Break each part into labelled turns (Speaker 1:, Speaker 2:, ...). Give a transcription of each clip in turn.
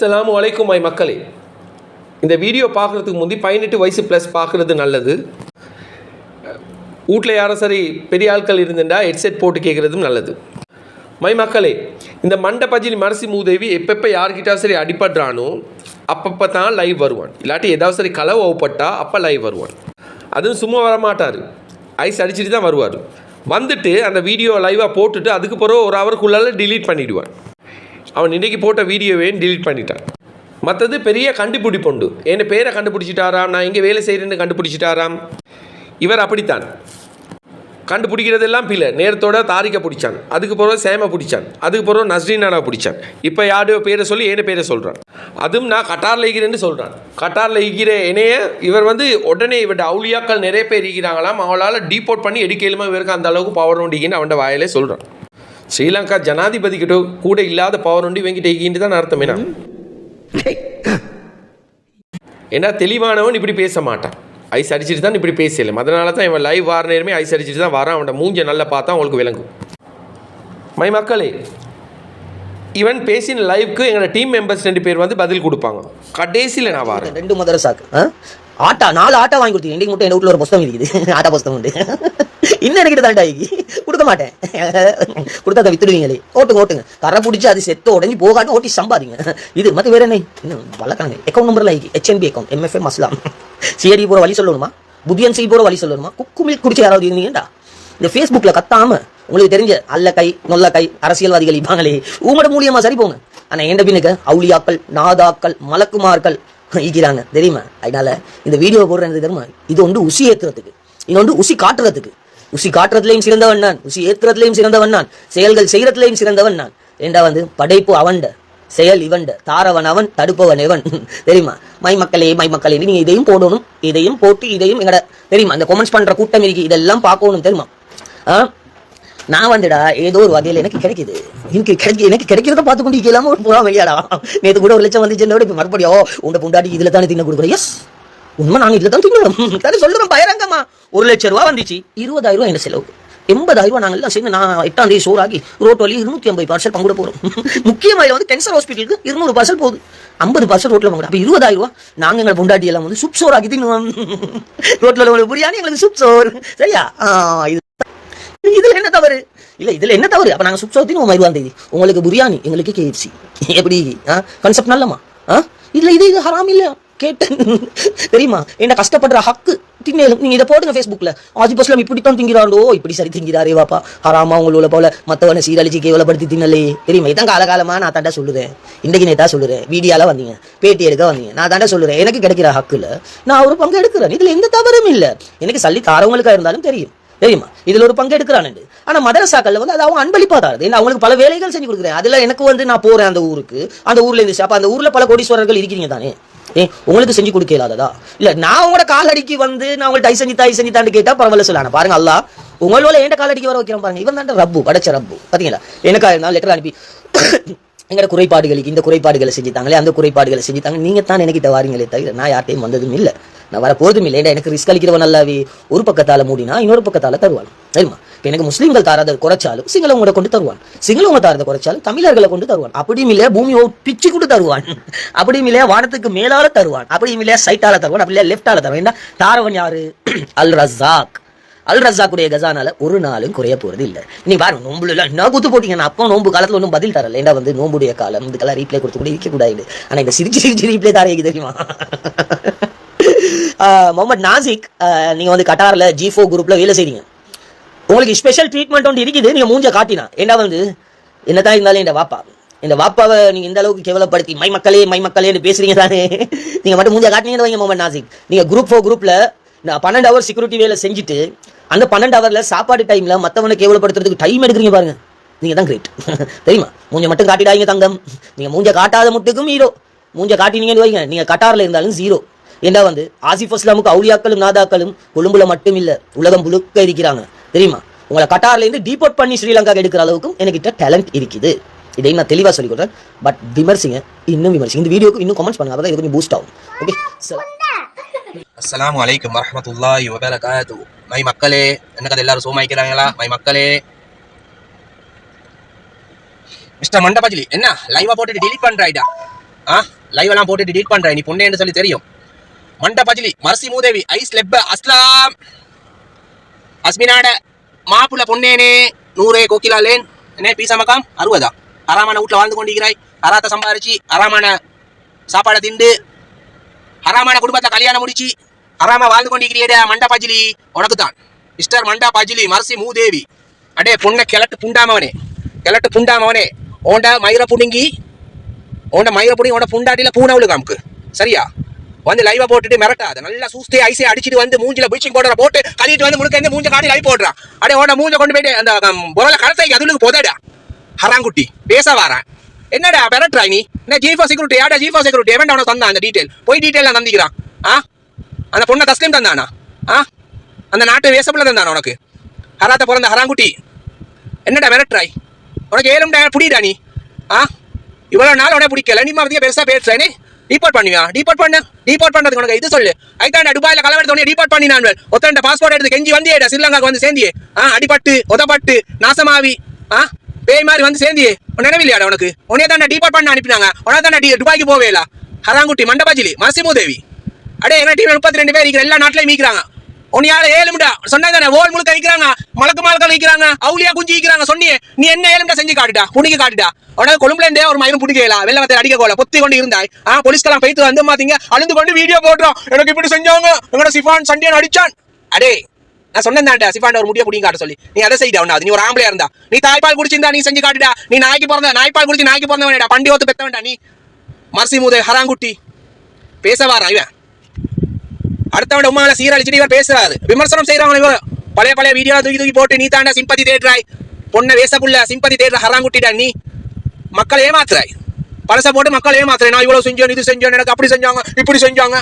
Speaker 1: அஸ்லாம் வலைக்கும் மை மக்களே. இந்த வீடியோ பார்க்குறதுக்கு முந்தி பதினெட்டு வயசு ப்ளஸ் பார்க்குறது நல்லது. வீட்டில் யாரும் சரி பெரிய ஆட்கள் இருந்துட்டா ஹெட்செட் போட்டு கேட்குறதும் நல்லது. மை மக்களே இந்த மண்டை பஜினி மரசி மூதேவி எப்பப்போ யார்கிட்ட சரி அடிபடுறானோ அப்பப்போ தான் லைவ் வருவான். இல்லாட்டி ஏதாவது சரி களவு ஓப்பட்டா அப்போ லைவ் வருவான். அதுவும் சும்மா வர மாட்டார் ஐஸ் அடிச்சுட்டு தான் வருவார். வந்துட்டு அந்த வீடியோ லைவாக போட்டுட்டு அதுக்கு பிறகு ஒரு ஹவருக்குள்ளால டிலீட் பண்ணிவிடுவான் அவன் இன்றைக்கி போட்ட வீடியோவையும் டிலீட் பண்ணிட்டான். மற்றது பெரிய கண்டுபிடிப்புண்டு. என் பேரை கண்டுபிடிச்சிட்டாராம் நான் இங்கே வேலை செய்கிறேன்னு கண்டுபிடிச்சிட்டாராம். இவர் அப்படித்தான். கண்டுபிடிக்கிறதெல்லாம் பிள்ளை நேரத்தோட தாரிக்க பிடிச்சான். அதுக்கு பிறகு சேம பிடிச்சான். அதுக்கு பிறகு நஸ்ரீனானா பிடிச்சான். இப்போ யாரையோ பேரை சொல்லி என்ன பேரை சொல்கிறான் அதுவும் நான் கட்டாரில் இருக்கிறேன்னு சொல்கிறான் கட்டாரில் இருக்கிற இணைய இவர் வந்து உடனே இவருடைய அவுளியாக்கள் நிறைய பேர் இருக்கிறாங்களாம். அவளால் டீபோர்ட் பண்ணி எடுக்கலுமா இவருக்கு அந்த அளவுக்கு பவர் உண்டிங்கன்னு அவன் வாயிலே சொல்கிறான் ஸ்ரீலங்கா ஜனாதிபதி கிட்ட கூட இல்லாத பவர் உண்டி இவங்கிட்ட இருக்கின்னு தான் அர்த்தம் ஏன்னா தெளிவானவன் இப்படி பேச மாட்டான். ஐஸ் அடிச்சுட்டு தான் இப்படி பேசல. அதனால தான் இவன் லைவ் வார நேரமே ஐஸ் அடிச்சுட்டு தான் வரான். அவன் மூஞ்ச நல்லா பார்த்தா உங்களுக்கு விளங்கும். மை மக்களே இவன் பேசின லைவ்க்கு எங்களோட டீம் மெம்பர்ஸ் ரெண்டு பேர் வந்து பதில் கொடுப்பாங்க. கடைசியில் நான் வரேன்.
Speaker 2: ரெண்டு மதரசாக்கு ஆ? ஆட்டா நாலு ஆட்டா வாங்கி கொடுத்தீங்க. இன்னைக்கு மட்டும் என் வீட்டில் ஒரு புஸ்தகம் இருக்குது. ஆட்டா புஸ்தகம் உண்டு. இன்னும் எனக்கு தாண்டா கொடுக்க மாட்டேன். கொடுத்தா அதை வித்துடுவீங்களே. ஓட்டுங்க ஓட்டுங்க. கரை பிடிச்சி அது செத்த உடஞ்சி போகாட்டும் ஓட்டி சம்பாதிங்க. இது மற்ற வேற என்ன? இன்னும் வளர்க்காங்க அக்கௌண்ட் நம்பர்ல ஆகி ஹெச்என்பி அக்கௌண்ட் எம்எஃப்எம் மஸ்லாம் சிஐடி போகிற வழி சொல்லணுமா? புதியன் சி போகிற வழி சொல்லணுமா? குக்குமில் குடிச்சு யாராவது இருந்தீங்கடா இந்த ஃபேஸ்புக்கில் கத்தாம உங்களுக்கு தெரிஞ்ச அல்ல கை நொல்ல கை அரசியல்வாதிகள் இப்பாங்களே உங்களோட மூலியமா சரி போங்க. ஆனா எந்த பின்னுக்கு அவுளியாக்கள் நாதாக்கள் மலக்குமார்கள் ஈக்கிறாங்க தெரியுமா? அதனால இந்த வீடியோ போடுறது தெரியுமா? இது வந்து உசி ஏற்றுறதுக்கு இன்னொன்று உசி காட்டுறதுக்கு. உசி காட்டுறதுலையும் சிறந்தவன் நான். உசி ஏத்துறதுலையும் சிறந்தவன் நான். செயல்கள் செய்யறதுலையும் சிறந்தவன் நான். ஏண்டா வந்து படைப்பு அவன்ட செயல் இவன்ட தாரவன் அவன் தடுப்பவன் இவன். தெரியுமா? மை மக்களே மை மக்களே நீங்க இதையும் போடணும் இதையும் போட்டு இதையும் எங்கட தெரியுமா? அந்த கொமெண்ட்ஸ் பண்ற கூட்டம் இருக்கு இதெல்லாம் பார்க்கணும் தெரியுமா? ஆ? நான் வந்துடா ஏதோ ஒரு வகையில் எனக்கு கிடைக்குது. எனக்கு கிடைக்கு எனக்கு கிடைக்கிறத பார்த்து கொண்டு இல்லாம ஒரு போலாம் வெளியாடா. நேற்று கூட ஒரு லட்சம் வந்துச்சு இப்போ மறுபடியும் உண்ட புண்டாட்டி இதில் தானே தின்ன கொடுக்குறேன் எஸ் உண்மை நாங்க இதுல தான் தின்னுவோம் தானே சொல்லுறோம் பயரங்கம்மா ஒரு லட்சம் ரூபா வந்துச்சு. இருபதாயிரம் ரூபா என்ன செலவு? எண்பதாயிரம் ரூபா நாங்கள் எல்லாம் சேர்ந்து நான் எட்டாம் தேதி சோறாகி ரோட் வழி இருநூத்தி ஐம்பது பார்சல் பங்குட போகிறோம் முக்கியமா இதுல வந்து கேன்சர் ஹாஸ்பிட்டலுக்கு இருநூறு பார்சல் போகுது. ஐம்பது பார்சல் ரோட்டில் பங்குட அப்போ இருபதாயிரம் ரூபா நாங்கள் எங்களை பொண்டாட்டி எல்லாம் வந்து சுப் சோறாக்கி தின்னுவோம். ரோட்ல உள்ள பிரியாணி எங்களுக்கு சுப் சோறு. சரியா? இது இதுல என்ன தவறு? இல்ல இதுல என்ன தவறு? அப்ப நாங்க சுப்சோத்தி உங்க இருபதாம் தேதி உங்களுக்கு பிரியாணி எங்களுக்கு கேஎஃப்சி எப்படி? கான்செப்ட் நல்லமா இதுல இல்ல இது இது ஹராம் இல்லையா? கேட்டேன். தெரியுமா? என்ன கஷ்டப்படுற ஹக்கு. திண்ணேலும் நீங்க இதை போடுங்க ஃபேஸ்புக்ல ஆஜி பஸ்லாம் இப்படித்தான் திங்கிறாண்டோ இப்படி சரி திங்கிறாரே வாப்பா. ஹராமா உங்களோட போல. மத்தவனை சீரழிச்சு கேவலப்படுத்தி தின்னலே. தெரியுமா? இதான் காலகாலமா நான் தாண்டா சொல்லுறேன். இன்னைக்கு நேத்தா சொல்லுறேன். வீடியால வந்தீங்க. பேட்டி எடுக்க வந்தீங்க. நான் தாண்டா சொல்லுறேன். எனக்கு கிடைக்கிற ஹக்குல நான் ஒரு பங்கு எடுக்கிறேன். இதுல எந்த தவறும் இல்ல. எனக்கு சல்லி தாரவங்களுக்கா இருந்தாலும் தெரியும். தெரியுமா இதுல ஒரு பங்கு எடுக்கிறானு ஆனா மதரசாக்கள்ல வந்து அது அவங்க அன்பளிப்பா தருது ஏன்னா அவங்களுக்கு பல வேலைகள் செஞ்சு கொடுக்குறேன். அதுல எனக்கு வந்து நான் போறேன் அந்த ஊருக்கு. அந்த ஊர்ல இருந்து அப்ப அந்த ஊர்ல பல கோடீஸ்வரர்கள் இருக்கிறீங்க தானே? ஏ உங்களுக்கு செஞ்சு கொடுக்க இல்லாததா இல்ல நான் உங்களோட காலடிக்கு வந்து நான் உங்கள்ட்ட ஐ செஞ்சு தாய் செஞ்சு தாண்டு கேட்டா பரவாயில்ல சொல்லலாம் பாருங்க அல்லா உங்களோட ஏன் காலடிக்கு வர வைக்கிறோம் பாருங்க. இவன் தான் ரப்பு படைச்ச ரப்பு. பாத்தீங்களா? எனக்காக இருந்தாலும் லெட்டர் அனுப்பி எங்க குறைபாடுகளுக்கு இந்த குறைபாடுகளை செஞ்சுத்தாங்களே அந்த குறைபாடுகளை செஞ்சுத்தாங்க நீங்க தான் எனக்கிட்ட வாரீங்களே தவிர நான் யார்ட்டையும் வந்ததும் இல்லை. நான் வர போறதும் இல்லை. எனக்கு ரிஸ்க் அளிக்கிறவன் நல்லாவே? ஒரு பக்கத்தால மூடினா இன்னொரு பக்கத்தால தருவான். சரிமா இப்போ எனக்கு முஸ்லீம்கள் தாராத குறைச்சாலும் சிங்களவங்களை கொண்டு தருவான். சிங்களவங்க தாரத குறைச்சாலும் தமிழர்களை கொண்டு தருவான். அப்படியும் இல்லையா? பூமியை பிச்சு கூட தருவான். அப்படியும் இல்லையா? வானத்துக்கு மேலால தருவான். அப்படியும் இல்லையா? சைட்டால தருவான். அப்படி இல்லையா? லெஃப்டால தருவான். ஏன்டா தாரவன் யாரு? அல் ரசாக் அல் ரசாக்குடைய கசானால ஒரு நாளும் குறைய போறது இல்ல. நீ பாருங்க நோம்புல எல்லாம் என்ன குத்து போட்டீங்கன்னா அப்போ நோம்பு காலத்துல ஒன்றும் பதில் தரல. ஏன்னா வந்து நோம்புடைய காலம்? இதுக்கெல்லாம் ரீப்ளே கொடுத்து கூட இருக்க கூடாது ஆனா இந்த சிரிச்சு சிரிச்சு ரீப்ளே தரேன் தெரியுமா? முகமது நாசிக் நீங்கள் வந்து கட்டாரில் ஜி ஃபோ குரூப்பில் வேலை செய்றீங்க. உங்களுக்கு ஸ்பெஷல் ட்ரீட்மெண்ட் ஒன்று இருக்குது நீங்கள் மூஞ்ச காட்டினா. என்ன வந்து என்னதான் இருந்தாலும் இந்த வாப்பா. இந்த வாப்பாவை நீங்கள் இந்த அளவுக்கு கேவலப்படுத்தி மை மக்களே மை மக்களேன்னு பேசுறீங்க தானே. நீங்கள் மட்டும் மூஞ்ச காட்டினீங்கன்னு வைங்க முகமது நாசிக். நீங்கள் குரூப் ஃபோர் குரூப்பில் நான் பன்னெண்டு ஹவர் செக்யூரிட்டி வேலை செஞ்சுட்டு அந்த பன்னெண்டு ஹவரில் சாப்பாடு டைமில் மற்றவனை கேவலப்படுத்துறதுக்கு டைம் எடுக்கிறீங்க பாருங்க. நீங்கள் தான் கிரேட் தெரியுமா? மூஞ்ச மட்டும் காட்டிடாதீங்க தங்கம். நீங்கள் மூஞ்ச காட்டாத முட்டுக்கும் ஹீரோ மூஞ்ச காட்டினீங்கன்னு வைங்க. நீங்கள் கட்டாரில் இருந்தாலும் ஜீரோ ஏண்டா வந்து? ஆசிஃப் அஸ்லாமுக்கு அவுலியாக்களும் நாதாக்களும் கொழும்புல மட்டும் இல்ல உலகம் முழுக்க இருக்கிறாங்க. தெரியுமா? உங்களை கட்டார்ல இருந்து டீபோர்ட் பண்ணி ஸ்ரீலங்கா எடுக்கிற அளவுக்கும் என்கிட்ட டேலண்ட் இருக்குது. இதை நான் தெளிவா சொல்லிக் கொடுறேன் பட் விமர்சிங்க. இன்னும் விமர்சிங்க. இந்த வீடியோக்கு இன்னும் கமெண்ட்ஸ் பண்ணுங்க. இது கொஞ்சம் பூஸ்ட் ஆகும். ஓகே
Speaker 3: அஸ்லாம் வலைக்கம் வரஹ்மத்துல்லாஹி வபரகாத்து மை மக்களே என்ன கதை? எல்லாரும் சோமாய்க்கிறாங்களா மை மக்களே. மிஸ்டர் மண்டபாஜிலி என்ன? லைவா போட்டுட்டு டிலீட் பண்றாய்டா? ஆ? லைவ் எல்லாம் போட்டு டிலீட் பண்றாய். நீ பொண்ணேன்னு சொல்லி தெரியும். மண்ட பஜிலி மர்சி மூதேவி ஐஸ் லெப்ப அஸ்லாம். அஸ்மினாட மாப்புல பொன்னேனே நூறே கோக்கிலாலேன் என்ன பீசா மக்காம் அறுபதா அறாமான வீட்டில் வாழ்ந்து கொண்டிருக்கிறாய். அறாத்த சம்பாரிச்சு அறாமான சாப்பாடை திண்டு. அறாமான குடும்பத்தை கல்யாணம் முடிச்சு அறாம வாழ்ந்து கொண்டிருக்கிறீட மண்டா பஜிலி. உனக்கு தான் மிஸ்டர் மண்டா பஜிலி மர்சி மூதேவி. அடே பொண்ணை கிழட்டு புண்டாமவனே. கிழட்டு புண்டாமவனே. ஓண்ட மயிரை புடுங்கி உன்ட மயிரை புடுங்கி உன்ட புண்டாட்டியில் பூனவுளு காமுக்கு சரியா? வந்து லைவா போட்டுட்டு மிரட்டாத. நல்லா சூஸ்தே ஐசே அடிச்சுட்டு வந்து மூஞ்சில ப்ளீச்சிங் பவுடரை போட்டு கழிட்டு வந்து முழுக்க வந்து மூஞ்ச காட்டி லைவ் போடுறான். அடே உடனே மூஞ்ச கொண்டு போயிட்டு அந்த புறல கடத்தை அதுலுக்கு போதாடா. ஹராங்குட்டி பேச வரேன் என்னடா பெரட்ரா நீ? என்ன ஜீஃபா செக்யூரிட்டி யாடா ஜீஃபா செக்யூரிட்டி எவன் உனக்கு தந்தான் அந்த டீட்டெயில் போய் டீட்டெயிலாம் தந்திக்கிறான். ஆ? அந்த பொண்ணை தஸ்லீம் தந்தானா? ஆ? அந்த நாட்டு வேசப்பில் தந்தானா உனக்கு? ஹராத்த பிறந்த ஹராங்குட்டி. என்னடா மிரட்ராய் உனக்கு ஏழும்டா புடிடா நீ? ஆ? இவ்வளோ நாள் உடனே பிடிக்கல. நீ மதியம் பெருசாக பேசுறேனே? டீபோர்ட் பண்ணுவியா? டீபோர்ட் பண்ண. டிபோர்ட் பண்ணுறதுக்கு உனக்கு இது சொல்லு. ஐத்தாண்டா துபாயில் கலவரத்தோடய டிபோர்ட் பண்ணி நான் ஒத்தண்ட பாஸ்போர்ட் எடுத்து கெஞ்சி வந்தியேடா ஸ்ரீலங்காக்கு வந்து சேந்தியே ஆ அடிபட்டு உதப்பட்டு நாசமாவி ஆ பேய் மாதிரி வந்து சேந்தியே உன் நினைவில்லையாடா உனக்கு? உனே தாண்டா டிபோர்ட் பண்ண அனுப்பினாங்க. உனே தாண்டா டி துபாய்க்கு போவேலா? ஹராங்குட்டி மண்டபாஜிலி மரசிமூதேவி அடே எங்க டீம் முப்பத்தி ரெண்டு பேர் இருக்கிற எல்லா நாட்டிலையும் மீக்கிறாங்க. உன்னையால ஏழுமுடா சொன்னதானே ஓல் முழுக்க வைக்கிறாங்க மலக்கு மலக்க வைக்கிறாங்க அவுளியா குஞ்சு நிக்கிறாங்க சொன்னியே. நீ என்ன ஏழுமிடா செஞ்சு காட்டுடா புடிக்க காட்டுடா. உடனே கொழும்புல இருந்தே ஒரு மயிலும் பிடிக்கலாம் வெள்ளவத்தை அடிக்க கோல பொத்தி கொண்டு இருந்தாய். ஆ போலீஸ்கெல்லாம் பைத்து வந்து மாத்தீங்க அழுந்து கொண்டு வீடியோ போடுறோம். எனக்கு இப்படி செஞ்சவங்க எங்களோட சிஃபான் சண்டியன் அடிச்சான். அடே நான் சொன்னேன்டா சிஃபான் ஒரு முடிய புடிங்க காட்ட சொல்லி. நீ அதை செய்தா உண்டா நீ ஒரு ஆம்பளையா இருந்தா. நீ தாய்ப்பால் குடிச்சிருந்தா நீ செஞ்சு காட்டுடா. நீ நாய்க்கு பிறந்த நாய்ப்பால் குடிச்சு நாய்க்கு பிறந்தவனடா பண்டி ஓத்து பெத்தவன்டா நீ. மர்சி மூதே ஹராங்குட்டி. பேச வாரா இவன். அடுத்தவன் உமால சீரழிச்சுட்டு இவர் பேசுறாரு. விமர்சனம் செய்யறவங்க இவர். பழைய பழைய வீடியோ தூக்கி தூக்கி போட்டு நீ தாண்டா சிம்பதி தேடுறாய். பொண்ணை வேசப்புள்ள சிம்பதி தேடுற ஹராங்குட்டிடா நீ. மக்களை ஏமாத்துறாய். பழச போட்டு மக்கள் ஏமாத்துறேன் நான் இவ்வளவு செஞ்சோம் இது செஞ்சோம் எனக்கு அப்படி செஞ்சாங்க இப்படி செஞ்சாங்க.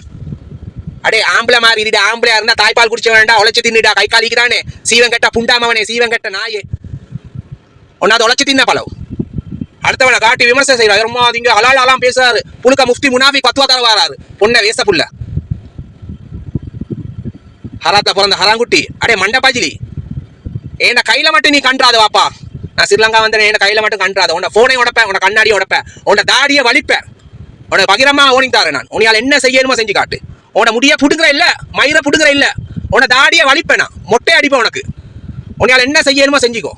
Speaker 3: அடே ஆம்பளை மாதிரி இருடா ஆம்பளையா இருந்தா தாய்ப்பால் குடிச்ச வேண்டாம் உழைச்சு தின்னுடா கை காலிக்கிறானே சீவன் கட்ட புண்டாமவனே சீவன் கட்ட நாயே. ஒன்னாவது உழைச்சு தின்ன பழவு அடுத்தவனை காட்டி விமர்சனம் செய்யறாரு ரொம்ப அதிங்க அலால் அலாம் பேசுறாரு. புழுக்க முஃப்தி முனாஃபி பத்துவா தர வராரு பொண்ணை வேச புள்ள. ஹராத்தா பிறந்த ஹராங்குட்டி. அடே மண்டபாஜிலி. ஏண்ட கையில் மட்டும் நீ கண்டாத வாப்பா. நான் ஸ்ரீலங்கா வந்தேன் என் கையில் மட்டும் கண்டாத உன்னை ஃபோனை உடப்பேன் உன்னை கண்ணாடி உடப்பேன். உன்னை தாடியை வலிப்பேன். உன பகிரமா ஓனி தாரேன் நான். உனியால் என்ன செய்யணுமோ செஞ்சு காட்டு. உன்னை முடிய புடுங்குற இல்லை மயிரை புடுங்குற இல்லை. உன்னை தாடியை வலிப்பேன் நான். மொட்டை அடிப்பேன் உனக்கு. உனியால் என்ன செய்யணுமோ செஞ்சுக்கோ.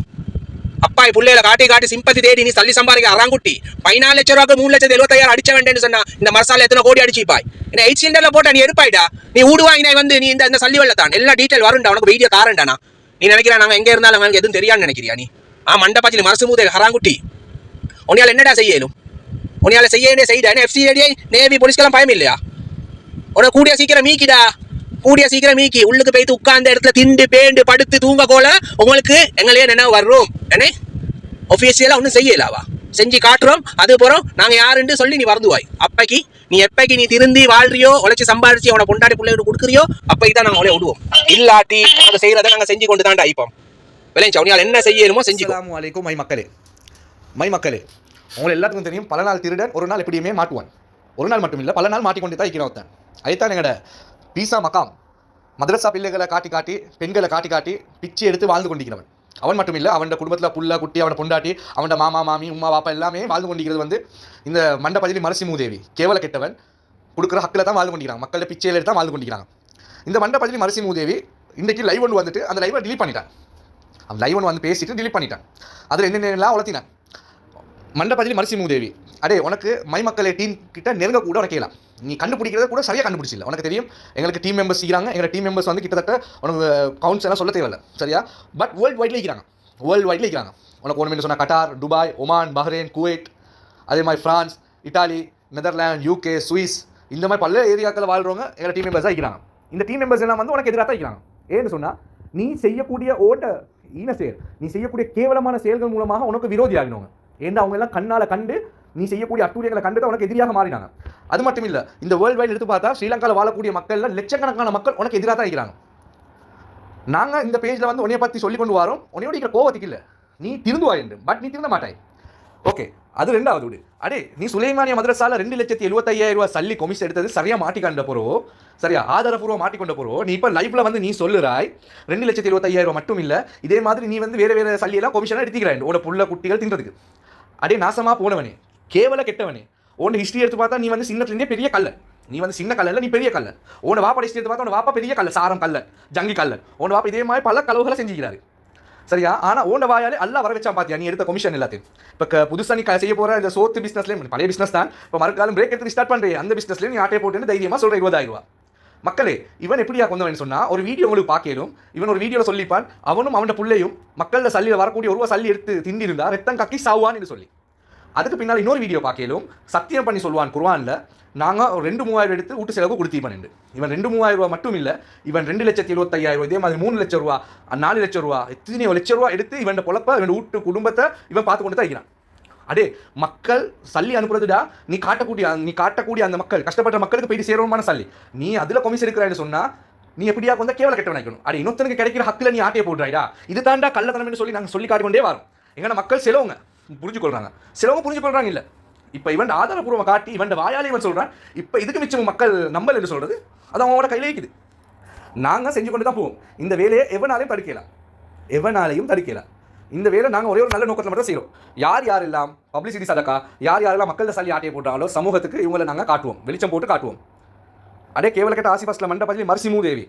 Speaker 3: அப்பா புள்ளையில காட்டி காட்டி சிம்பத்தி தேடி நீ சல்லி சம்பாதிக்க அறாங்குட்டி. பதினாலு லட்சம் ரூபாய்க்கு மூணு லட்சத்து எழுபத்தாயிரம் அடிச்ச வேண்டேன்னு சொன்னா இந்த மசாலா எத்தனை கோடி அடிச்சுப்பாய்? என்ன எயிட் சிலிண்டர்ல போட்டா நீ எடுப்பாயிடா? நீ ஊடு வாங்கினா வந்து நீ இந்த இந்த சல்லி வெள்ளத்தான். எல்லா டீட்டெயில் வரும்டா உனக்கு வீடியோ தாரண்டானா நீ நினைக்கிறா நாங்க எங்க இருந்தாலும் அவங்களுக்கு எதுவும் தெரியான்னு நினைக்கிறியா நீ? ஆ மண்டபாச்சில் மரசு மூதே ஹராங்குட்டி உன்னையால என்னடா செய்யலும்? உன்னையால செய்ய வேண்டிய செய்டா என்ன எஃப்சி நேவி போலீஸ்க்கெல்லாம் பயம் இல்லையா உனக்கு கூடிய சீக்கிரம் மீக்கிடா. கூடிய சீக்கிரம் மீக்கி உள்ளுக்கு போய்த்து உட்கார்ந்த இடத்துல திண்டு பேண்டு படுத்து தூங்க போல உங்களுக்கு எங்களே நினைவு வர்றோம் என்ன? ஒஃபிஷியலாக ஒன்றும் செய்யலாவா செஞ்சு காட்டுறோம் அது போகிறோம் நாங்கள் யாருன்னு சொல்லி நீ வருந்துவாய். அப்பைக்கு நீ எப்பைக்கு நீ திருந்தி வாழ்றியோ உழைச்சி சம்பாரிச்சு அவனை பொண்டாடி பிள்ளையோட கொடுக்குறியோ அப்பைக்கு தான் நாங்கள் உங்களை விடுவோம் இல்லாட்டி நாங்கள் செய்கிறத நாங்கள் செஞ்சு கொண்டு தாண்டா இப்போ விளைஞ்சா உனியால் என்ன செய்யணுமோ செஞ்சு
Speaker 4: அஸ்ஸலாமு மை மக்களே. மை மக்களே உங்களை எல்லாத்துக்கும் தெரியும் பல நாள் திருடன் ஒரு நாள் எப்படியுமே மாட்டுவான். ஒரு நாள் மட்டும் இல்லை பல நாள் மாட்டிக்கொண்டு தான் இருக்கிற ஒருத்தன். அதுதான் எங்களோட பீசா மக்காம் மதரசா பிள்ளைகளை காட்டி காட்டி பெண்களை காட்டி காட்டி பிச்சை எடுத்து வாழ்ந்து கொண்டிருக்கிறவன். அவன் மட்டும் இல்லை அவன் குடும்பத்தில் புள்ள குட்டி அவனை பொண்டாட்டி அவன் மாமா மாமி உமா பாப்பா எல்லாமே வாழ்ந்து கொண்டிருக்கிறது வந்து இந்த மண்டபதிலி மரசிமூதேவி கேவல கெட்டவன் கொடுக்குற ஹக்கில் தான் வாழ்ந்து கொண்டிருக்கிறாங்க மக்களை பிச்சையில் எடுத்து தான் வாழ்ந்து கொண்டிருக்கிறாங்க இந்த மண்டபதிலி மரசிமுதேவி இன்றைக்கி லைவ் ஒன்று வந்துட்டு அந்த லைவை டிலீட் பண்ணிட்டான். அவன் லைவ் ஒன்று வந்து பேசிட்டு டிலீட் பண்ணிட்டான். அதில் என்னென்னலாம் வளர்த்தினான் மண்டபத்தில் மரசிமுதேவி அடே உனக்கு மைமக்களை டீம் கிட்ட நெருங்க கூட உனக்கு கேட்கலாம் நீ கண்டுபிடிக்கிறத கூட சரியாக கண்டுபிடிச்சில்ல உனக்கு தெரியும் எங்களுக்கு டீம் மெம்பர்ஸ் இருக்கிறாங்க எங்கள் டீம் மெம்பர்ஸ் வந்து கிட்டத்தட்ட உனக்கு கவுண்ட்ஸ் எல்லாம் சொல்ல தேவையில்ல. சரியா? பட் வேர்ல்டு வைட்ல இருக்கிறாங்க. வேர்ல்டு வைட்ல இருக்கிறாங்க. உனக்கு ஒன்று சொன்னால் Qatar Dubai Oman Bahrain Kuwait அதே மாதிரி France Italy Netherland UK Swiss இந்த மாதிரி பல ஏரியாக்களில் வாழ்றவங்க எங்கள் டீம் மெம்பர்ஸாக இருக்கிறாங்க. இந்த டீம் மெம்பர்ஸ் எல்லாம் வந்து உனக்கு எதிராக தான் இருக்கிறாங்க. ஏன்னு சொன்னால் நீ செய்யக்கூடிய ஓட்ட ஈன செயல் நீ செய்யக்கூடிய கேவலமான செயல்கள் மூலமாக உனக்கு விரோதி ஆகினவங்க. ஏன்னா அவங்க எல்லாம் கண்ணால் கண்டு நீ செய்யக்கூடிய அட்டூழியங்களை கண்டு தான் உனக்கு எதிரியாக மாறினாங்க. அது மட்டும் இல்லை இந்த வேர்ல்டு வைட் எடுத்து பார்த்தா ஸ்ரீலங்காவில் வாழக்கூடிய மக்கள்ல லட்சக்கணக்கான மக்கள் உனக்கு எதிராக தான் இருக்கிறாங்க. நாங்கள் இந்த பேஜில் வந்து உன்னைய பற்றி சொல்லி கொண்டு வரோம். உன்னையோட இருக்கிற கோவத்துக்கு இல்லை. நீ திருந்துவா என்று. பட் நீ திருந்த மாட்டாய். ஓகே அது ரெண்டாவது விடு. அடே நீ சுலைமானிய மதரசால ரெண்டு லட்சத்தி எழுபத்தையாயிரம் ரூபாய் சல்லி கொமிஸ் எடுத்தது சரியா மாட்டிக்கொண்ட போறோ? சரியா ஆதாரபூர்வம் மாட்டிக்கொண்ட போறோ? நீ இப்போ லைஃப்ல வந்து நீ சொல்லுறாய் ரெண்டு லட்சத்தி எழுபத்தையாயிரம் ரூபாய் மட்டும் இல்லை இதே மாதிரி நீ வந்து வேற வேற சல்லியெல்லாம் கொமிஷனாக எடுத்துக்கிறாய் உட புள்ள குட்டிகள் தின்றதுக்கு. அடே நாசமாக போனவனே கேவல கெட்டவனே. உன் ஹிஸ்ட்ரி எடுத்து பார்த்தா நீ வந்து சின்னத்துலேருந்தே பெரிய கல்ல நீ வந்து சின்ன கல்ல நீ பெரிய கல்ல உன் வாப்பா ஹிஸ்ட்ரி எடுத்து பார்த்தா உன் வாப்பா பெரிய கல்ல சாரம் கல்ல ஜங்கி கல்ல உன் வாப்பா இதே மாதிரி பல கலவுகளை செஞ்சுக்கிறாரு. சரியா? ஆனால் ஓண்ட வாயாலே எல்லாம் வர வச்சா பார்த்தியா நீ எடுத்த கமிஷன் எல்லாத்தையும். இப்போ புதுசாக நீ செய்ய போகிற இந்த சோத்து பிசினஸ்ல பழைய பிஸ்னஸ் தான். இப்போ மறுக்காலம் பிரேக் எடுத்து ஸ்டார்ட் பண்ணுறேன் அந்த பிசினஸ்ல நீ ஆட்டே போட்டு தைரியமாக சொல்கிற இருபதாயிரம் ரூபா மக்களே இவன் எப்படியா கொண்டவன் சொன்னா ஒரு வீடியோ உங்களுக்கு பார்க்கலும் இவன் ஒரு வீடியோவில் சொல்லிப்பான் அவனும் அவனோட பிள்ளையும் மக்களில் சல்லியில் வரக்கூடிய ஒரு ரூபா சல்லி எடுத்து திண்டிருந்தா ரத்தம் கக்கி சாவான்னு சொல்லி. அதுக்கு பின்னால் இன்னொரு வீடியோ பார்க்கலும் சத்தியம் பண்ணி சொல்லுவான் குருவானில் நாங்கள் ஒரு ரெண்டு மூவாயிரம் எடுத்து வீட்டு செலவு கொடுத்தீப்பன் இவன் ரெண்டு மூவாயிரம் ரூபா மட்டும் இல்லை இவன் ரெண்டு லட்சத்தி எழுபத்தையாயிரம் இதே மாதிரி மூணு லட்சம் ரூபா நாலு லட்சம் ரூபா எத்தனையோ லட்சம் ரூபா எடுத்து இவன் பொழப்ப இவன் வீட்டு குடும்பத்தை இவன் பார்த்து கொண்டு தான் இருக்கிறான். அடே மக்கள் சல்லி அனுப்புறதுடா நீ காட்டக்கூடிய நீ காட்டக்கூடிய அந்த மக்கள் கஷ்டப்பட்ட மக்களுக்கு போயிட்டு சேரணுமான சல்லி. நீ அதில் கொமிஸ் எடுக்கிறான்னு சொன்னால் நீ எப்படியா கொஞ்சம் கேவல கெட்ட நினைக்கணும் அடே இன்னொருத்தனுக்கு கிடைக்கிற ஹக்கில் நீ ஆட்டையை போடுறாய்டா இது தாண்டா கள்ளத்தனம்னு சொல்லி நாங்கள் சொல்லி காட்டிக்கொண்டே வரோம். எங்கன்னா மக்கள் சிலவங்க புரிஞ்சுக்கொள்கிறாங்க சிலவங்க புரிஞ்சுக்கொள்கிறாங்க புரிஞ்சு கொள்றாங்க இப்போ இவன் ஆதாரப்பூர்வம் காட்டி இவன் வாயாலே இவன் சொல்கிறான் இப்போ இதுக்கு மிச்சம் மக்கள் நம்பல் என்று சொல்கிறது அது அவனோட கையிலே இருக்குது. நாங்கள் செஞ்சு கொண்டு தான் போவோம். இந்த வேலையை எவனாலையும் தடுக்கலாம் எவனாலையும் தடுக்கலாம் இந்த வேலை நாங்கள் ஒரே ஒரு நல்ல நோக்கத்தில் மட்டும் செய்கிறோம் யார் யாரெல்லாம் பப்ளிசிட்டி சதக்கா யார் யாரெல்லாம் மக்கள் சல்லி ஆட்டையை போட்டாங்களோ சமூகத்துக்கு இவங்களை நாங்கள் காட்டுவோம். வெளிச்சம் போட்டு காட்டுவோம். அடே கேவல கட்ட ஆசி ஃபஸ்ட்டில் மண்ட பஜ்லி மரிசி மூதேவி.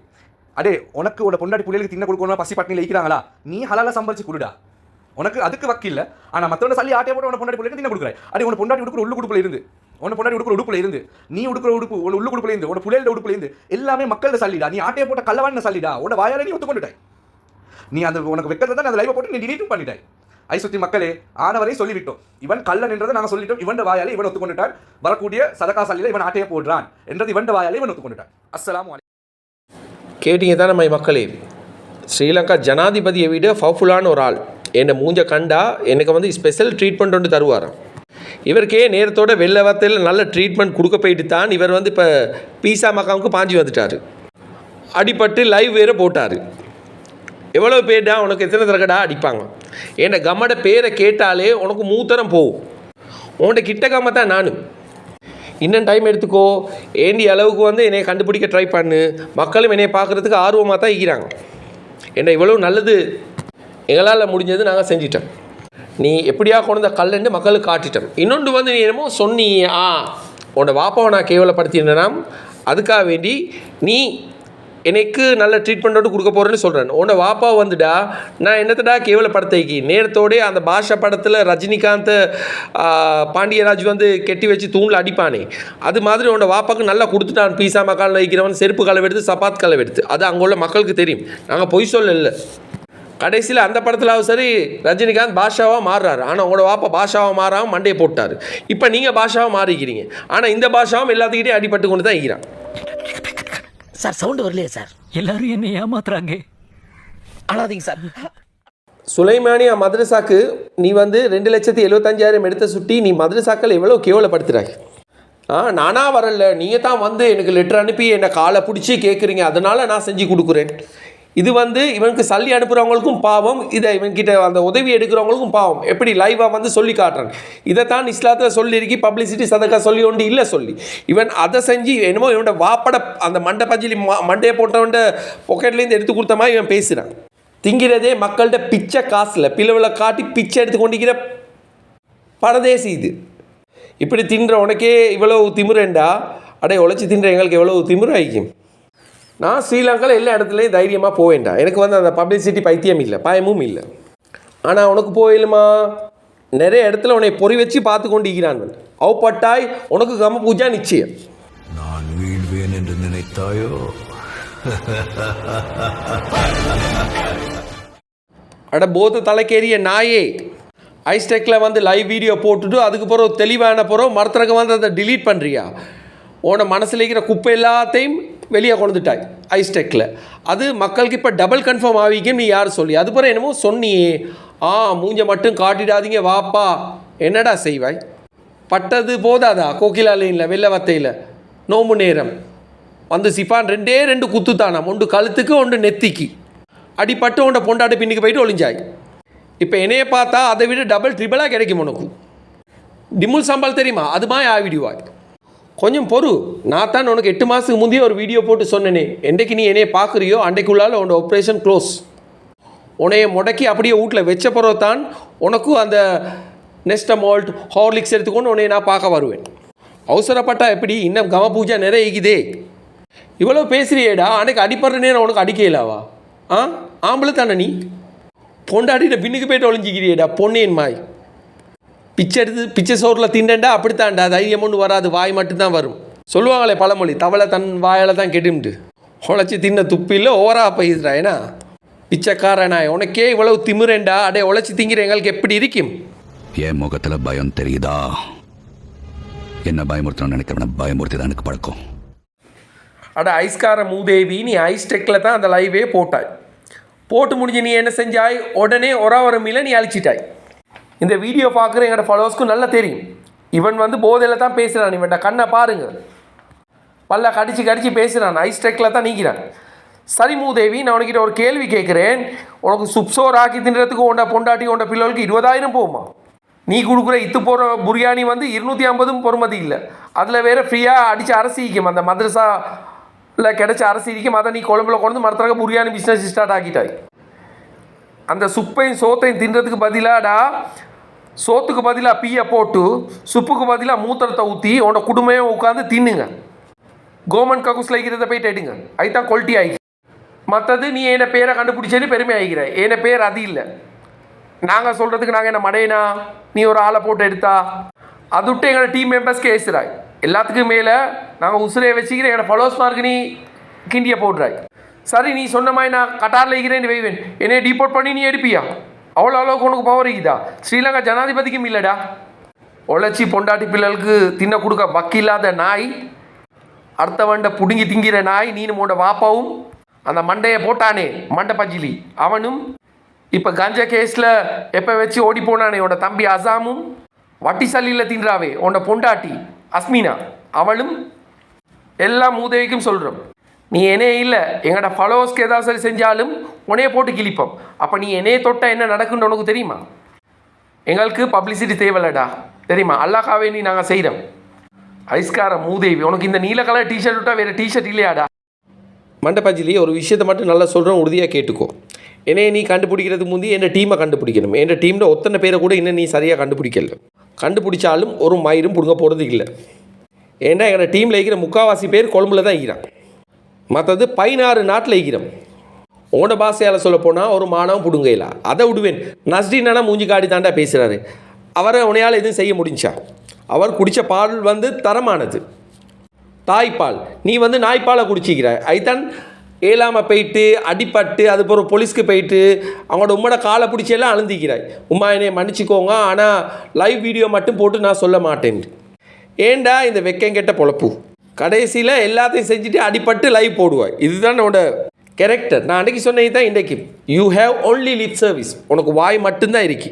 Speaker 4: அடே உனக்கு உட பொண்டாடி பிள்ளைகளுக்கு தின்ன கொடுக்கணும் பசி பட்டினியில் இருக்கிறாங்களா நீ ஹலால சம்பாரிச்சு கொடுடா. உனக்கு அதுக்கு வக்கு இல்லை. ஆனால் மற்றவங்க சல்லி ஆட்டையை போட்டு உன பொண்டாடி பிள்ளைக்கு தின்ன கொடுக்குறாய். அடே உன பொண்டாட்டி உடுக்குற உள்ளு குடுப்புல இருந்து. உன பொண்டாட்டி உடுக்குற உடுப்புல இருந்து. நீ உடுக்குற உடுப்பு உன உள்ளு இருந்து. உன புள்ளையோட உடுப்புல இருந்து. எல்லாமே மக்கள் சல்லிடா நீ ஆட்டையை போட்ட கல்லவான்னு சல்லிடா உன வாயால நீ ஒத்துக்கொண்டுட்டாய். நீ அந்த உனக்கு வெக்கத்தை தான் அந்த லைவை போட்டு நீ டிலீட்டும் பண்ணிட்டாய். ஐ சுத்தி மக்களே ஆனவரை சொல்லிவிட்டோம். இவன் கள்ளன் என்றதை நாங்கள் சொல்லிட்டோம். இவன் வாயாலே இவன் ஒத்துக்கொண்டுட்டான். வரக்கூடிய சதகா இவன் ஆட்டையை போடுறான் என்றது இவன் வாயாலே இவன் ஒத்துக்கொண்டுட்டான். அஸ்லாம்
Speaker 1: கேட்டீங்க தான் நம்ம மக்களே? ஸ்ரீலங்கா ஜனாதிபதியை விட பவர்ஃபுல்லான ஒரு ஆள். என்னை மூஞ்ச கண்டா எனக்கு வந்து ஸ்பெஷல் ட்ரீட்மெண்ட் ஒன்று தருவாராம். இவருக்கே நேரத்தோட வெள்ள வார்த்தையில் நல்ல ட்ரீட்மெண்ட் கொடுக்க போயிட்டு தான் இவர் வந்து இப்போ பீசா மக்காவுக்கு பாஞ்சு வந்துட்டார். அடிபட்டு லைவ் வேறு போட்டார். எவ்வளோ பேர்டா உனக்கு எத்தனை தரக்கடா அடிப்பாங்க? என் கம்மட பேரை கேட்டாலே உனக்கு மூத்தரம் போகும். உன்கிட்ட கிட்ட கம்ம தான் நானும் இன்னும் டைம் எடுத்துக்கோ. ஏண்டி அளவுக்கு வந்து என்னை கண்டுபிடிக்க ட்ரை பண்ணு. மக்களும் என்னை பார்க்குறதுக்கு ஆர்வமாக தான் இருக்கிறாங்க. என்ன இவ்வளோ நல்லது? எங்களால் முடிஞ்சது நாங்கள் செஞ்சிட்டோம். நீ எப்படியா கொண்டு கல்லுன்னு மக்களுக்கு காட்டிட்டோம். இன்னொன்று வந்து நீ என்னமோ சொன்னி ஆ உன்னோட வாப்பாவை நான் கேவலப்படுத்தினேன்னா அதுக்காக வேண்டி நீ எனக்கு நல்ல ட்ரீட்மெண்ட்டோடு கொடுக்க போகிறேன்னு சொல்கிறேன் உன்னை வாப்பா வந்துடா. நான் என்னத்தடா கேவலப்படுத்தைக்கு நேரத்தோடே அந்த பாஷா படத்தில் ரஜினிகாந்த் பாண்டியராஜ் வந்து கெட்டி வச்சு தூணில் அடிப்பானே. அது மாதிரி உன்னோட வாப்பாக்கு நல்லா கொடுத்துட்டான். பீசா மக்கால் வைக்கிறவன் செருப்பு கலவை எடுத்து சப்பாத் கலவை எடுத்து அது அங்கே உள்ள மக்களுக்கு தெரியும். நாங்கள் பொய் சொல்லல. கடைசியில் அந்த படத்தில் சரி ரஜினிகாந்த் பாஷாவாக மாறுறாரு. ஆனால் உங்களோட வாப்பா பாஷாவாக மாறாமல் மண்டையை போட்டார். இப்போ நீங்கள் பாஷாவாக மாறிக்கிறீங்க. ஆனால் இந்த பாஷாவும் எல்லாத்துக்கிட்டையும் அடிபட்டு கொண்டு தான் இருக்கிறான்.
Speaker 2: சார் சவுண்டு வரலையே சார்.
Speaker 5: எல்லாரும் என்னை ஏமாத்துறாங்க.
Speaker 2: அழாதீங்க சார்.
Speaker 1: சுலைமானியா மதரசாக்கு நீ வந்து ரெண்டு லட்சத்தி எழுபத்தஞ்சாயிரம் எடுத்த சுட்டி நீ மதரசாக்கள் எவ்வளோ கேவலப்படுத்துகிறாய் ஆ நானாக வரல நீங்கள் தான் வந்து எனக்கு லெட்டர் அனுப்பி என்னை காலை பிடிச்சி கேட்குறீங்க அதனால் நான் செஞ்சு கொடுக்குறேன். இது வந்து இவனுக்கு சல்லி அனுப்புகிறவங்களுக்கும் பாவம் இதை இவன்கிட்ட அந்த உதவி எடுக்கிறவங்களுக்கும் பாவம். எப்படி லைவாக வந்து சொல்லி காட்டுறான்? இதைத்தான் இஸ்லாத்தில் சொல்லியிருக்கி பப்ளிசிட்டி சதக்கா சொல்லி ஒன்று இல்லை சொல்லி. இவன் அதை செஞ்சு என்னமோ இவனோட வாப்பட அந்த மண்டை பஞ்சலி மண்டையை போட்டவன்ட பொக்கெட்லேருந்து எடுத்து கொடுத்த மாதிரி இவன் பேசுகிறான் திங்கிறதே மக்கள்கிட்ட பிச்சை காசில் பிளவில் காட்டி பிச்சை எடுத்து கொண்டிருக்கிற பரதேசி இது. இப்படி தின்ற உனக்கே இவ்வளவு திமுறேண்டா அடே உழைச்சி தின்ற எங்களுக்கு எவ்வளவு திமுறை ஆகிக்கும் நான் ஸ்ரீலங்காவில் எல்லா இடத்துலையும் தைரியமாக போவேண்டா எனக்கு வந்து அந்த பப்ளிசிட்டி பைத்தியம் இல்லை பயமும் இல்லை. ஆனால் உனக்கு போயிலுமா? நிறைய இடத்துல உன்னை பொறி வச்சு பார்த்து கொண்டு இருக்கிறான் அவப்பட்டாய் உனக்கு கம பூஜா நிச்சயம்.
Speaker 6: நான் வீழ்வேன் என்று நினைத்தாயோ?
Speaker 1: அட போத்து தலைக்கேறிய நாயே. ஐஸ்டெக்கில் வந்து லைவ் வீடியோ போட்டுட்டு அதுக்கு பிறகு தெளிவான பிறகு மரத்துறக்க வந்து அதை delete பண்ணுறியா உன மனசில் இருக்கிற குப்பை எல்லாத்தையும் வெளியே கொண்டுட்டாய் ஐஸ்டெக்கில் அது மக்களுக்கு இப்போ டபுள் கன்ஃபார்ம் ஆகிக்கும் நீ யார் சொல்லி? அது பிறகு என்னமோ சொன்னியே. ஆ மூஞ்ச மட்டும் காட்டிடாதீங்க வாப்பா என்னடா செய்வாய்? பட்டது போதாதா? கோகிலா லைனில் வெள்ளை வத்தையில். நோம்பு நேரம். வந்து சிப்பான் ரெண்டே ரெண்டு குத்து தானாம் ஒன்று கழுத்துக்கு ஒன்று நெத்திக்கு. அடிப்பட்டு உன்ட பொண்டாட்டு பின்னுக்கு போயிட்டு ஒளிஞ்சாய். இப்போ என்னைய பார்த்தா அதை விட டபுள் ட்ரிபிளாக கிடைக்கும் உனக்கு. டிமுல் சம்பால் தெரியுமா? அது மாதிரி ஆவிடுவாய் கொஞ்சம் பொறு. நான் தான் உனக்கு எட்டு மாதத்துக்கு முந்தைய ஒரு வீடியோ போட்டு சொன்னேனே. என்றைக்கு நீ என்னைய பார்க்குறியோ அன்றைக்குள்ளால் உன்னோட ஆப்ரேஷன் க்ளோஸ் உன்னைய முடக்கி அப்படியே வீட்டில் வச்ச பிறகு தான் உனக்கும் அந்த நெஸ்டமால்ட் ஹார்லிக்ஸ் எடுத்துக்கொண்டு உன்னைய நான் பார்க்க வருவேன். அவசரப்பட்டா எப்படி? இன்னும் கம பூஜை நிறைய இருக்குதே இவ்வளோ பேசுறியேடா. அன்னைக்கு அடிப்படுற நேரம் உனக்கு அடிக்கலாவா? ஆ? ஆம்பளை தானே நீ? பொண்டாடிட்ட பின்னுக்கு போயிட்டு ஒளிஞ்சிக்கிறியேடா பொன்னேன் மாய் பிச்சை எடுத்து பிச்சை சோறில் திண்டண்டா அப்படித்தான்டா தைரியம் ஒன்று வராது வாய் மட்டும்தான் வரும். சொல்லுவாங்களே பழமொழி தவளை தன் வாயால் தான் கெடும்ட்டு. உழைச்சி தின்ன துப்பில்ல ஓரா பயிர்றா ஏன்னா? பிச்சைக்காரனா உனக்கே இவ்வளவு திமிரேண்டா அடே உழைச்சி திங்கிற எங்களுக்கு எப்படி இருக்கும்?
Speaker 6: என் முகத்துல பயம் தெரியுதா? என்ன பயமுறுத்தணும்னு நினைக்கிறவன பயமுறுத்தி தான் எனக்கு பழக்கம்.
Speaker 1: அட ஐஸ்கார மூதேவி நீ ஐஸ் டெக்கில் தான் அந்த லைவே போட்டாய். போட்டு முடிஞ்சு நீ என்ன செஞ்சாய்? உடனே ஒரா ஒரு மீல நீ அழிச்சிட்டாய். இந்த வீடியோ பார்க்குற எங்களோட ஃபாலோவர்ஸ்க்கும் நல்லா தெரியும். இவன் வந்து போதையில் தான் பேசுகிறான் இவன்ட்ட கண்ணை பாருங்கள் பல்ல கடிச்சு கடிச்சு பேசுகிறான் ஐஸ் டெக்கில் தான் நீக்கிறான். சரி மூதேவி நான் உனக்கிட்ட ஒரு கேள்வி கேட்குறேன். உனக்கு சுப்சோர் ஆக்கி தின்றதுக்கு உண்ட பொண்டாட்டி உண்ட பிள்ளைகளுக்கு இருபதாயிரம் போகுமா? நீ கொடுக்குற இத்து போகிற பிரியாணி வந்து இருநூற்றி ஐம்பதும் பொறுமதி இல்லை. அதில் வேறு ஃப்ரீயாக அடித்து அரசிக்கும் அந்த மதரசாவில் கிடச்ச அரசிக்கும் அதை நீ கொழம்புல கொண்டு மரத்தரக பிரியாணி பிஸ்னஸ் ஸ்டார்ட் ஆக்கிட்டாய். அந்த சுப்பையும் சோத்தையும் தின்றதுக்கு பதிலாடா சோத்துக்கு பதிலாக பீயை போட்டு சுப்புக்கு பதிலாக மூத்திரத்தை ஊற்றி உன்னோட குடும்பம் உட்காந்து தின்னுங்க. கவர்மெண்ட் கக்கூஸில் இருக்கிறத போயிட்டு எடுங்க அதுதான் குவாலிட்டி ஆகி மற்றது நீ என்ன பேரை கண்டுபிடிச்சேன்னு பெருமை ஆகிக்கிற என்ன பேர் அது இல்லை. நாங்கள் சொல்கிறதுக்கு நாங்கள் என்ன மடையனா? நீ ஒரு ஆளை போட்டு எடுத்தா? அது விட்டு எங்களோட டீம் மெம்பர்ஸ்க்கு ஏசுறாய் எல்லாத்துக்கும் மேலே நாங்கள் உசுரையை வச்சுக்கிற என்னோட ஃபாலோஸ் மார்க்கு நீ கிண்டியை போடுறாய். சரி நீ சொன்ன மாதிரி நான் கட்டாரில் இருக்கிறேன்னு வைவேன். என்னைய டீபோர்ட் பண்ணி நீ எடுப்பியா? அவ்வளோ அளவுக்கு உனக்கு பவர் இருக்குதா? ஸ்ரீலங்கா ஜனாதிபதிக்கும் இல்லைடா. உழைச்சி பொண்டாட்டி பிள்ளைகளுக்கு தின்ன கொடுக்க வக்கில்லாத நாய் அடுத்தவன்ட புடுங்கி திங்கிற நாய் நீனு உன்னோட வாப்பாவும் அந்த மண்டையை போட்டானே மண்டை பஜிலி அவனும் இப்போ கஞ்சா கேஸில் எப்போ வச்சு ஓடி போனானே உன்னோட தம்பி அசாமும் வட்டி சல்லியில் தின்றாவே உன்னோட பொண்டாட்டி அஸ்மினா. அவளும் எல்லா மூதேவிக்கும் சொல்கிறோம் நீ என்னே இல்லை. எங்களோட ஃபாலோவர்ஸ்க்கு ஏதாவது சரி செஞ்சாலும் உனையே போட்டு கிழிப்போம். அப்போ நீ என்னையே தொட்டால் என்ன நடக்குன்னு உனக்கு தெரியுமா? எங்களுக்கு பப்ளிசிட்டி தேவையில்லடா. தெரியுமா? அல்லாஹாவே நீ நாங்கள் செய்கிறோம் ஐஸ்கார மூதேவி உனக்கு இந்த நீல கலர் டிஷர்ட் விட்டால் வேறு டிஷர்ட் இல்லையாடா? மண்டபாஜிலி ஒரு விஷயத்தை மட்டும் நல்லா சொல்கிறேன் உறுதியாக கேட்டுக்கோ. என்னைய நீ கண்டுபிடிக்கிறதுக்கு முந்தி என் டீமை கண்டுபிடிக்கணும். என் டீமில் ஒத்தனை பேரை கூட இன்னும் நீ சரியாக கண்டுபிடிக்கல. கண்டுபிடிச்சாலும் ஒரு மயிரும் பிடுங்க போகிறது இல்லை ஏன்னா எங்களோட டீமில் இருக்கிற முக்காவாசி பேர் கொழும்புல தான் இருக்கிறான் மற்றது பதினாறு நாட்டில் ஈக்கிரம் உன்னோட பாஷையால் சொல்ல போனால் ஒரு மானவன் பிடுங்கல அதை விடுவேன். நஸ்ரீனானா மூஞ்சி காடி தாண்டா பேசுகிறாரு அவரை உனையால் எதுவும் செய்ய முடிஞ்சா? அவர் குடித்த பால் வந்து தரமானது. தாய்ப்பால். நீ வந்து நாய்ப்பாலை குடிச்சிக்கிற. ஐத்தான் ஏழாமல் போயிட்டு அடிப்பட்டு அது பிறகு போலீஸ்க்கு போயிட்டு அவங்களோட உம்மோட காலை பிடிச்செல்லாம் அழுந்திக்கிறாய். உமா என்னை மன்னிச்சிக்கோங்க. ஆனால் லைவ் வீடியோ மட்டும் போட்டு நான் சொல்ல மாட்டேன். ஏண்டா இந்த வெக்கங்கெட்ட பொழப்பு? கடைசியில் எல்லாத்தையும் செஞ்சுட்டு அடிப்பட்டு லைவ் போடுவாய். இதுதான் என்னோட கேரக்டர் நான் அன்றைக்கி சொன்னது தான் இன்றைக்கு. You have only lip service உனக்கு வாய் மட்டும்தான் இருக்கு.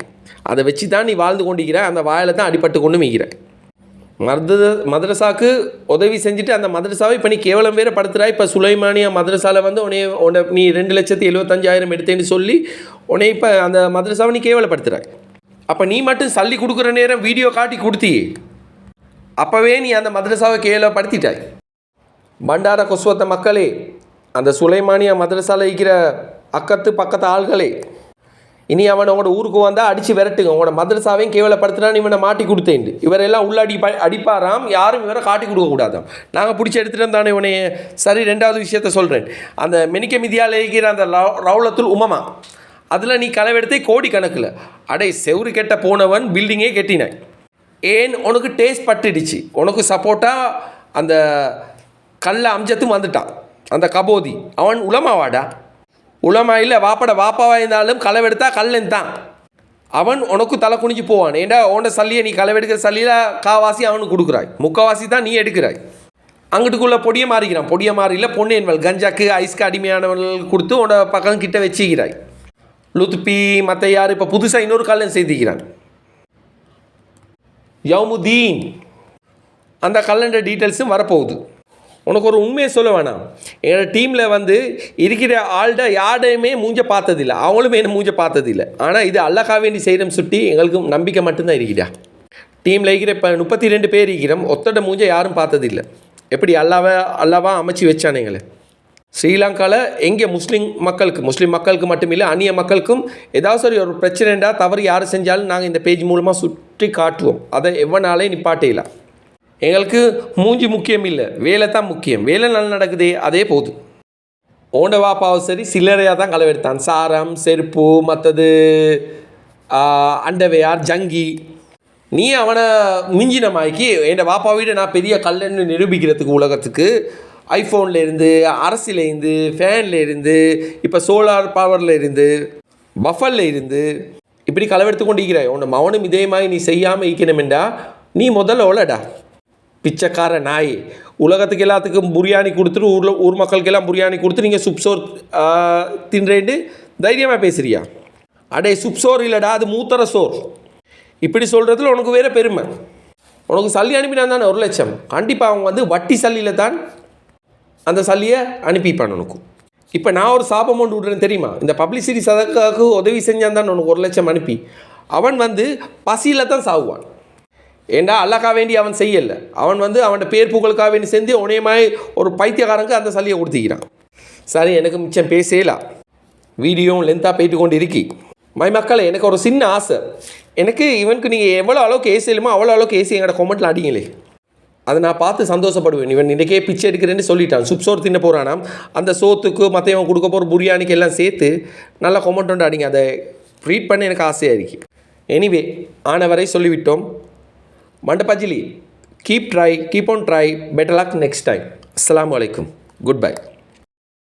Speaker 1: அதை வச்சு தான் நீ வாழ்ந்து கொண்டிருக்கிற. அந்த வாயில் தான் அடிப்பட்டு கொண்டு மிகிற மர்த மதரசாவுக்கு உதவி செஞ்சுட்டு அந்த மதரசாவை இப்போ நீ கேவலம் வேறு படுத்துறா இப்போ சுலைமானியா மதரசாவில் வந்து உன்னை உன்னை நீ ரெண்டு லட்சத்தி எழுபத்தஞ்சாயிரம் எடுத்தேன்னு சொல்லி உன்னை இப்போ அந்த மதரசாவை நீ கேவலப்படுத்துகிறாய் அப்போ நீ மட்டும் சல்லி கொடுக்குற நேரம் வீடியோ காட்டி கொடுத்தி அப்போவே நீ அந்த மதரசாவை கேவலப்படுத்திட்டாய் பண்டார கொசுவத்த மக்களே அந்த சுலைமானியா மதரசாவில் இருக்கிற அக்கத்து பக்கத்து ஆள்களே இனி அவன் உங்களோட ஊருக்கு வந்தால் அடித்து விரட்டுங்க. உங்களோட மதரசாவையும் கேவலப்படுத்துறான்னு இவனை மாட்டி கொடுத்தேன் இவரெல்லாம் உள்ள அடி அடிப்பாராம் யாரும் இவரை காட்டி கொடுக்கக்கூடாதாம் நாங்கள் பிடிச்சி எடுத்துகிட்டு தானே இவனை. சரி ரெண்டாவது விஷயத்த சொல்கிறேன் அந்த மெனிக்க மிதியால் இருக்கிற அந்த ரவு- ரவுலத்துல் உமமா அதில் நீ களவெடுத்தே கோடி கணக்கில் அடே செவுரு கெட்ட போனவன் பில்டிங்கே கெட்டினாய். ஏன் உனக்கு டேஸ்ட் பட்டுடுச்சு? உனக்கு சப்போர்ட்டாக அந்த கல்ல அம்ஜத்தும் வந்துட்டான். அந்த கபோதி. அவன் உலமாவாடா? உலமா இல்லை வாப்பட வாப்பாவா இருந்தாலும் களவெடுத்தா கல்லன் தான் அவன் உனக்கு தலை குனிஞ்சு போவான். ஏண்டா உன்ட சல்லியை நீ களவெடுக்கிற சல்லியில் காவாசி அவனுக்கு கொடுக்குறாய். முக்காவாசி தான் நீ எடுக்கிறாய். அங்கிட்டுக்குள்ளே பொடியை மாறிக்கிறான். பொடியை மாறியில் பொன்னேன்வல் கஞ்சாக்கு ஐஸ்க்கு அடிமையானவர்கள் கொடுத்து உன்னோட பக்கம் கிட்ட வச்சுக்கிறாய். லுத்பி மற்ற யார் இப்போ புதுசாக இன்னொரு கல்லன் செய்திக்கிறான். யவுமுதீன் அந்த கலண்டர் டீட்டெயில்ஸும் வரப்போகுது. உனக்கு ஒரு உண்மையை சொல்ல வேணாம். என்னோடய டீமில் வந்து இருக்கிற ஆள்கிட்ட யாரையுமே மூஞ்ச பார்த்ததில்லை. அவங்களுமே என்ன மூஞ்ச பார்த்ததில்லை. ஆனால் இது அல்லக்கா வேண்டி செய்கிறோம் சுட்டி எங்களுக்கு நம்பிக்கை மட்டும்தான் இருக்கிறா டீமில் இருக்கிற இப்போ முப்பத்தி ரெண்டு பேர் இருக்கிறோம். ஒத்தட மூஞ்ச யாரும் பார்த்ததில்லை. எப்படி அல்லாவா அல்லாவா அமைச்சு வச்சானுங்களே ஸ்ரீலங்காவில் எங்கே முஸ்லீம் மக்களுக்கு முஸ்லீம் மக்களுக்கு மட்டும் இல்லை அந்நிய மக்களுக்கும் ஏதாவது சரி ஒரு பிரச்சனைண்டா தவறு யார் செஞ்சாலும் நாங்கள் இந்த பேஜ் மூலமாக சுற்றி காட்டுவோம். அதை எவ்வளோ நாளே எங்களுக்கு மூஞ்சி முக்கியம் இல்லை வேலை தான் முக்கியம். வேலை நல்லா நடக்குதே அதே போதும் ஓண்ட வாப்பாவும் சரி சில்லறையாக தான் களவெடுத்தான். சாரம் செருப்பு மற்றது அண்டவையார் ஜங்கி. நீ அவனை மிஞ்சின மாய்க்கு என் வாப்பா வீடு நான் பெரிய கல்லுன்னு நிரூபிக்கிறதுக்கு உலகத்துக்கு ஐஃபோன்லேருந்து அரசிலேருந்து ஃபேன்லேருந்து இப்போ சோலார் பவரில் இருந்து பஃபல்ல இருந்து இப்படி களவெடுத்து கொண்டு இருக்கிறாய் உன்னை மௌனம் இதே மாதிரி நீ செய்யாமல் இருக்கணுமெண்டா? நீ முதல்ல ஓலடா பிச்சைக்கார நாய். உலகத்துக்கு எல்லாத்துக்கும் பிரியாணி கொடுத்துட்டு ஊரில் ஊர் மக்களுக்கு எல்லாம் பிரியாணி கொடுத்து நீங்கள் சுப்சோர் தின்றேண்டு தைரியமாக பேசுறியா? அடே சுப்சோர் இல்லைடா அது மூத்தர சோர். இப்படி சொல்கிறதுல உனக்கு வேற பெருமை. உனக்கு சல்லி அனுப்பினா தானே ஒரு லட்சம். கண்டிப்பாக அவங்க வந்து வட்டி சல்லியில் தான் அந்த சல்லியை அனுப்பிப்பான் உனக்கும் இப்போ நான் ஒரு சாபம் ஒன்று விடுறேன் தெரியுமா? இந்த பப்ளிசிட்டி சதக்காவுக்கு உதவி செஞ்சான் தான் உனக்கு ஒரு லட்சம் அனுப்பி. அவன் வந்து பசியில் தான் சாகுவான் ஏண்டா அல்லாக்கா வேண்டி அவன் செய்யலை. அவன் வந்து அவனோட பேர் புகழுக்காக வேண்டி செஞ்சு உனையமாய் ஒரு பைத்தியக்காரங்க அந்த சல்லியை கொடுத்துக்கிறான். சரி எனக்கு மிச்சம் பேசலாம் வீடியோவும் லென்த்தாக போயிட்டு கொண்டு இருக்கி மை மக்களை எனக்கு ஒரு சின்ன ஆசை. எனக்கு இவனுக்கு நீங்கள் எவ்வளோ அளவுக்கு ஏசியலுமோ அவ்வளோ அளவுக்கு ஏசி எங்களோட கொமெண்ட்டில் அடிங்களே அதை நான் பார்த்து சந்தோஷப்படுவேன். இவன் இன்றைக்கே பிச்சை எடுக்கிறேன்னு சொல்லிட்டான். சுப் சோறு தின்ன போகிறானா அந்த சோத்துக்கு மற்றவன் கொடுக்க போகிற பிரியாணிக்கு எல்லாம் சேர்த்து நல்லா கொமெண்ட் அடிங்க. அதை ரீட் பண்ண எனக்கு ஆசையாக இருக்குது எனிவே ஆனவரை சொல்லிவிட்டோம். மண்டபஜிலி keep try keep on try better luck next time அஸ்லாம் வலைக்கும் குட் பை